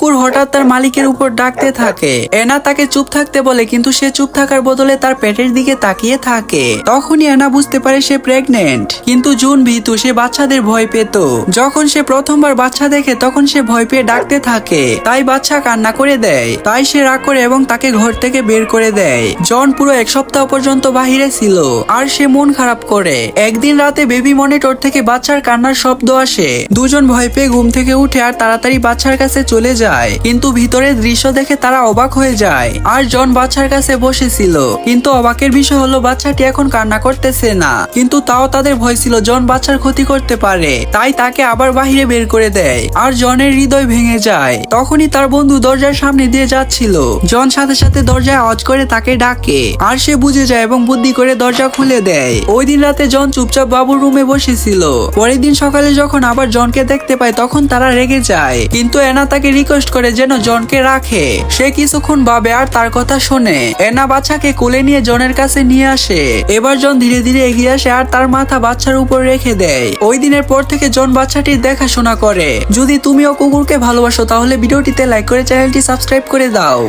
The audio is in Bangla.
কুকুর হঠাৎ তার মালিকের উপর ডাকতে থাকে। এনা তাকে চুপ থাকতে বলে, কিন্তু সে চুপ থাকার বদলে তার পেটের দিকে তাকিয়ে থাকে। তখনই এনা বুঝতে পারে সে প্রেগনেন্ট কিন্তু জুন ভীতু, সে বাচ্চাদের ভয় পেত। যখন সে প্রথমবার বাচ্চা দেখে, তখন সে ভয় পেয়ে ডাকতে থাকে। তাই বাচ্চা কান্না করে দেয়। তাই সে রাগ করে এবং তাকে ঘর থেকে বের করে দেয়। জন পুরো এক সপ্তাহ পর্যন্ত বাহিরে ছিল, আর সে মন খারাপ করে। একদিন রাতে বেবি মনিটর থেকে বাচ্চার কান্নার শব্দ আসে। দুজন ভয় পেয়ে ঘুম থেকে উঠে আর তাড়াতাড়ি বাচ্চার কাছে চলে যায়। কিন্তু ভিতরের দৃশ্য দেখে তারা অবাক হয়ে যায়। আর জন বাচ্চার কাছে বসেছিল। কিন্তু অবাকের বিষয় হলো, বাচ্চাটি এখন কান্না করতেছে না। কিন্তু তাও তাদের ভয় ছিল, জন বাচ্চার ক্ষতি করতে পারে। তাই তাকে আবার বাহিরে বের করে দেয়। আর জনের হৃদয় ভেঙে যায়। তখনই তার বন্ধু দরজার সামনে দিয়ে যাচ্ছিল। জন সাথে সাথে দরজায় আওয়াজ করে তাকে ডাকে। আর সে বুঝে যায় এবং বুদ্ধি করে দরজা খুলে দেয়। ওই দিন রাতে জন চুপচাপ বাবুর রুমে বসেছিল। পরের দিন সকালে যখন আবার জনকে দেখতে পায়, তখন তারা রেগে যায়। কিন্তু এনা তাকে রিকোয়েস্ট করে যেন জনকে রাখে। সে কিছুক্ষণ ভাবে আর তার কথা শোনে। এনা বাচ্চাকে কোলে নিয়ে জনের কাছে নিয়ে আসে। এবার জন ধীরে ধীরে এগিয়ে আসে আর তার মাথা বাচ্চার উপর রেখে দেয়। ওই দিনের পর থেকে জন বাচ্চাটির দেখাশোনা করে। যদি তুমিও কুকুরকে ভালোবাসো, তাহলে ভিডিওটিতে লাইক করে চ্যানেলটি সাবস্ক্রাইব করে দাও।